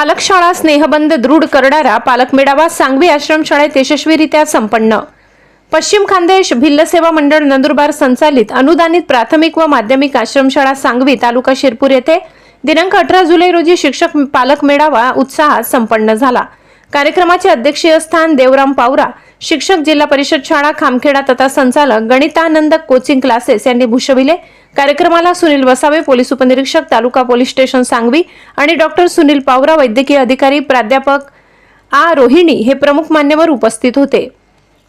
पालकशाळा स्नेहबंध दृढ करणारा पालक मेळावा सांगवी आश्रमशाळेत यशस्वीरित्या संपन्न. पश्चिम खानदेश भिल्ल सेवा मंडळ नंदुरबार संचालित अनुदानित प्राथमिक व माध्यमिक आश्रमशाळा सांगवी तालुका शिरपूर येथे दिनांक अठरा जुलै रोजी शिक्षक पालक मेळावा उत्साहात संपन्न झाला. कार्यक्रमाचे अध्यक्षीय स्थान देवराम पावरा शिक्षक जिल्हा परिषद शाळा खामखेडा तथा संचालक गणितानंद कोचिंग क्लासेस यांनी भूषविले. कार्यक्रमाला सुनील वसावे पोलीस उपनिरीक्षक तालुका पोलीस स्टेशन सांगवी आणि डॉक्टर सुनील पावरा वैद्यकीय अधिकारी प्राध्यापक आ. रोहिणी हे प्रमुख मान्यवर उपस्थित होते.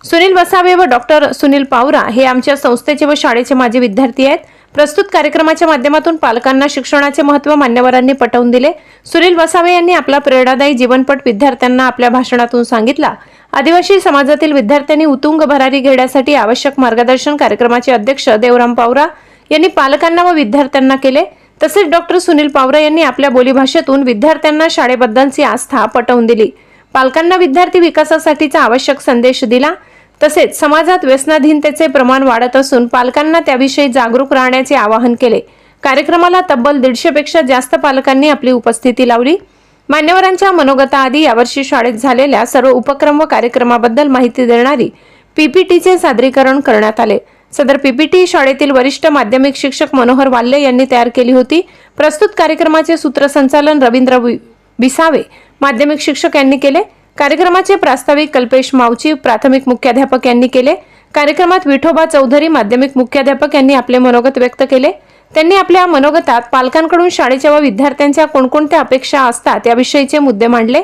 सुनील वसावे व डॉक्टर सुनील पावरा हे आमच्या संस्थेचे व शाळेचे माजी विद्यार्थी आहेत. प्रस्तुत कार्यक्रमाच्या माध्यमातून पालकांना शिक्षणाचे महत्त्व मान्यवरांनी पटवून दिले. सुनील वसावे यांनी आपला प्रेरणादायी जीवनपट विद्यार्थ्यांना आपल्या भाषणातून सांगितला. आदिवासी समाजातील विद्यार्थ्यांनी उतुंग भरारी घेण्यासाठी आवश्यक मार्गदर्शन कार्यक्रमाचे अध्यक्ष देवराम पावरा यांनी पालकांना व विद्यार्थ्यांना केले. तसेच डॉक्टर सुनील पावरा यांनी आपल्या बोलीभाषेतून विद्यार्थ्यांना शाळेबद्दलची आस्था पटवून दिली. पालकांना विद्यार्थी विकासासाठीचा आवश्यक संदेश दिला. तसेच समाजात व्यसनाधीनतेचे प्रमाण वाढत असून पालकांना त्याविषयी जागरूक राहण्याचे आवाहन केले. कार्यक्रमाला तब्बल दीडशेपेक्षा जास्त पालकांनी आपली उपस्थिती लावली. मान्यवरांच्या मनोगताआधी यावर्षी शाळेत झालेल्या सर्व उपक्रम व कार्यक्रमाबद्दल माहिती देणारी पीपीटीचे सादरीकरण करण्यात आले. सदर पीपीटी शाळेतील वरिष्ठ माध्यमिक शिक्षक मनोहर वाल्ले यांनी तयार केली होती. प्रस्तुत कार्यक्रमाचे सूत्रसंचालन रवींद्र बिसावे माध्यमिक शिक्षक यांनी केले. कार्यक्रमाचे प्रास्ताविक कल्पेश मावची प्राथमिक मुख्याध्यापक यांनी केले. कार्यक्रमात विठोबा चौधरी माध्यमिक मुख्याध्यापक यांनी आपले मनोगत व्यक्त केले. त्यांनी आपल्या मनोगतात पालकांकडून शाळेच्या व विद्यार्थ्यांच्या कोणकोणत्या अपेक्षा असतात याविषयीचे मुद्दे मांडले.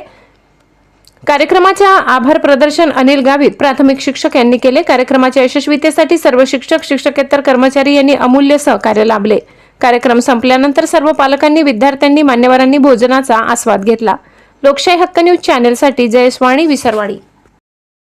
कार्यक्रमाच्या आभार प्रदर्शन अनिल गावित प्राथमिक शिक्षक यांनी केले. कार्यक्रमाच्या यशस्वीतेसाठी सर्व शिक्षक शिक्षकेतर कर्मचारी यांनी अमूल्य सहकार्य लाभले. कार्यक्रम संपल्यानंतर सर्व पालकांनी विद्यार्थ्यांनी मान्यवरांनी भोजनाचा आस्वाद घेतला. लोकशाही हक्क न्यूज चॅनेलसाठी जयस्वाणी विसरवाणी.